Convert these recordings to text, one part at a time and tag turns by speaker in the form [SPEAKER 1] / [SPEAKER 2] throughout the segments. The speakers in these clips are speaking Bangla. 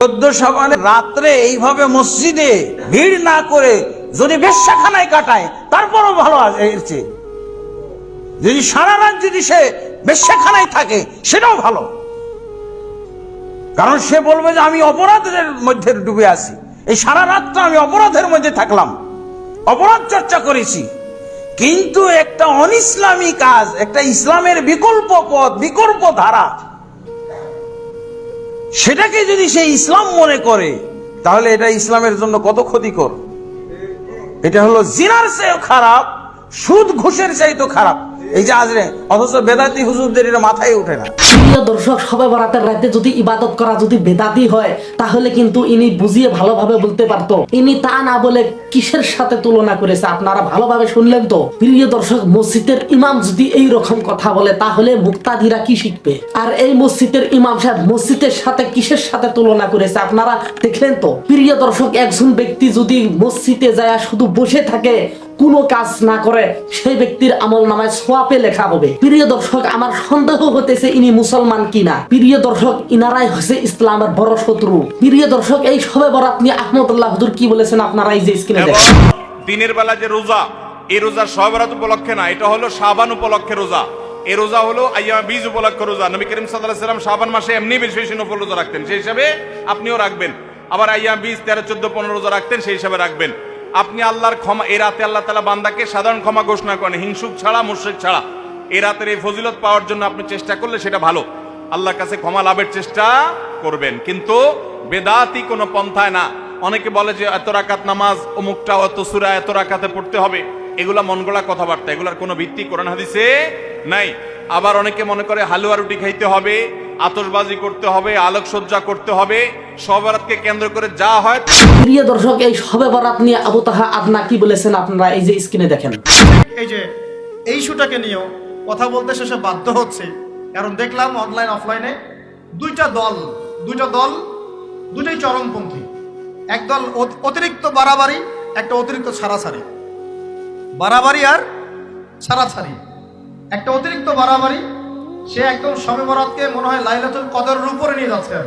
[SPEAKER 1] চোদ্দ সাবানে রাত্রে এইভাবে মসজিদে ভিড় না করে যদি বেশ্যাখানায় কাটায়, তারপরও ভালো আছে যদি সারা রাত যদি সে বেশ্যাখানায় থাকে, সেটাও ভালো। কারণ সে বলবে যে আমি অপরাধের মধ্যে ডুবে আছি। এই সারা রাতটা আমি অপরাধের মধ্যে থাকলাম। অপরাধ চর্চা করেছি। কিন্তু একটা অনিসলামী কাজ, একটা ইসলামের বিকল্প পথ, বিকল্প ধারা সেটাকে যদি সে ইসলাম মনে করে, তাহলে এটা ইসলামের জন্য কত ক্ষতিকর? এটা হলো জিনার চেয়েও খারাপ, সুদ ঘুষের চাই তো খারাপ। এই যে আজরে, অথচ বেদাতি হুজুরদের এটা মাথায় ওঠে না।
[SPEAKER 2] প্রিয় দর্শক, সবে বরাতের রাতে যদি ইবাদত করা যদি বেদাতি হয়, তাহলে কিন্তু ইনি বুঝিয়ে ভালোভাবে বলতে পারতো। ইনি তা না বলে কিসের সাথে তুলনা করেছে? আপনারা ভালোভাবে শুনলেন তো? প্রিয় দর্শক, মসজিদের ইমাম যদি এই রকম কথা বলে, তাহলে মুক্তাদিরা কি শিখবে? আর এই মসজিদের ইমাম সাহেব মসজিদের সাথে কিসের সাথে তুলনা করেছে? আপনারা দেখলেন তো? প্রিয় দর্শক, একজন ব্যক্তি যদি মসজিদে যায়, শুধু বসে থাকে কোনো কাজ না করে সেই ব্যক্তির আমল নামায় সোয়াপে লেখা হবে। প্রিয় দর্শক আমার সন্দেহ হতেছে ইনি মুসলমান কিনা। প্রিয় দর্শক ইনারাই হচ্ছে ইসলামের বড় শত্রু। প্রিয় দর্শক এই সবে বরাত নিয়ে আহমদুল্লাহ হুজুর কি বলেছেন আপনারা এই যে স্ক্রিনে দেখেন।
[SPEAKER 3] দিনের বেলা যে রোজা এই রোজা সহবরাত উপলক্ষে না এটা হলো শাবান উপলক্ষে রোজা। এই রোজা হলো আইয়ামা বীজ উপলক্ষে রোজা। নবী করিম সাল্লাল্লাহু সাল্লাম শাবান মাসে এমনি বেশি বেশি নফল রোজা রাখতেন। সেই হিসাবে আপনিও রাখবেন। আবার আইয়াম বীজ তেরো চোদ্দ পনেরো রোজা রাখতেন সেই হিসাবে রাখবেন। আপনি আল্লাহর ক্ষমা, এ রাতে আল্লাহ তালা বান্দাকে সাধারণ ক্ষমা ঘোষণা করেন, হিংসুক ছাড়া, মুশ্রিক ছাড়া। এ রাতের এই ফজিলত পাওয়ার জন্য আপনি চেষ্টা করলে সেটা ভালো। আল্লাহর কাছে ক্ষমা লাভের চেষ্টা করবেন। কিন্তু বেদাতি কোনো পন্থায় না। অনেকে বলে যে এত রাকাত নামাজ, অমুকটা অত সুরা, এত রাকাতে পড়তে হবে। এগুলা মন গড়া কথাবার্তা, এগুলার কোনো ভিত্তি কোরআন হাদিসে নাই। আবার অনেকে মনে করে হালুয়া রুটি খাইতে হবে আতশবাজি করতে হবে আলোকসজ্জা করতে হবে সবরাতকে কেন্দ্র করে যা হয়
[SPEAKER 2] প্রিয় দর্শক এই সবে বরাত নিয়ে আবু তাহা আদনা কি বলেছেন আপনারা? এই যে স্ক্রিনে দেখেন।
[SPEAKER 4] এই যে এই ইস্যুটাকে নিয়েও কথা বলতে শেষে বাধ্য হচ্ছে। কারণ দেখলাম অনলাইন অফলাইনে দুইটা দল দুইটা দল দুটোই চরমপন্থী। একদল অত- অতিরিক্ত বাড়াবাড়ি একটা অতিরিক্ত ছাড়াছাড়ি। বাড়াবাড়ি আর ছাড়াছাড়ি। একটা অতিরিক্ত বাড়াবাড়ি সে একদম শবে বরাতকে মনে হয় লাইলাতুল কদরের উপরে নিয়ে যাচ্ছে আর।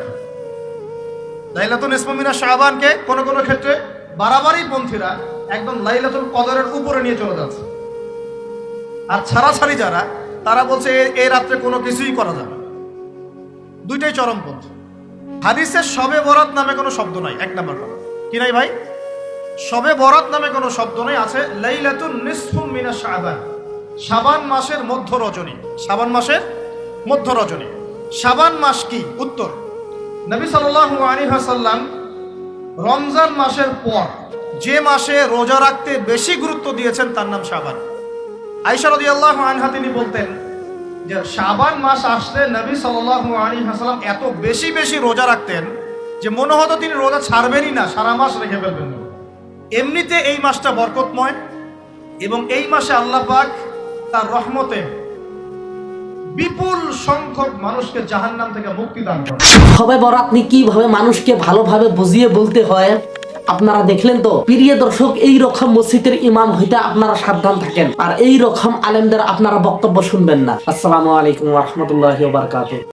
[SPEAKER 4] লাইলাতুল ইসমামিনা শাহবানকে কোন কোন ক্ষেত্রে বাড়াবাড়ি পন্থীরা একদম লাইলাতুল কদরের উপরে নিয়ে চলে যাচ্ছে। আর ছাড়াছাড়ি যারা, তারা বলছে এই রাত্রে কোনো কিছুই করা যাবে দুইটাই চরমপন্থী হাদিসের সবে বরাত নামে কোনো শব্দ নাই, এক নম্বর কথা। কি নাই ভাই? সবে বরাত নামে কোনো শব্দ নেই, আছে লাইলাতুন নিসফুম মিনা শাবান। শাবান মাসের মধ্য রজনী। শাবান মাসের মধ্য রজনী। শাবান মাস কি? উত্তর। নবী সাল্লাল্লাহু আলাইহি ওয়াসাল্লাম রমজান মাসের পর যে মাসে রোজা রাখতে বেশি গুরুত্ব দিয়েছেন তার নাম শাবান। আইসা রাদিয়াল্লাহু আনহা তিনি বলতেন যে শাবান মাস আসলে নবী সাল্লাল্লাহু আলাইহি ওয়াসাল্লাম এত বেশি বেশি রোজা রাখতেন যে মনে হতো তিনি রোজা ছাড়বেনই না, সারা মাস রেখে ফেলবেন। এমনিতে এই মাসটা বরকতময় এবং এই মাসে আল্লাহ পাক তার রহমতে বিপুল সংখ্যক মানুষকে জাহান্নাম থেকে মুক্তি দান
[SPEAKER 2] করে। বরাত নিয়ে কীভাবে মানুষকে ভালোভাবে বুঝিয়ে বলতে হয়। আপনারা দেখলেন তো, প্রিয় দর্শক, এই রকম মসজিদের ইমাম হইতে আপনারা সাবধান থাকেন। আর এই রকম আলেমদের আপনারা বক্তব্য শুনবেন না। আসসালামু আলাইকুম রহমতুল্লাহ বারকাত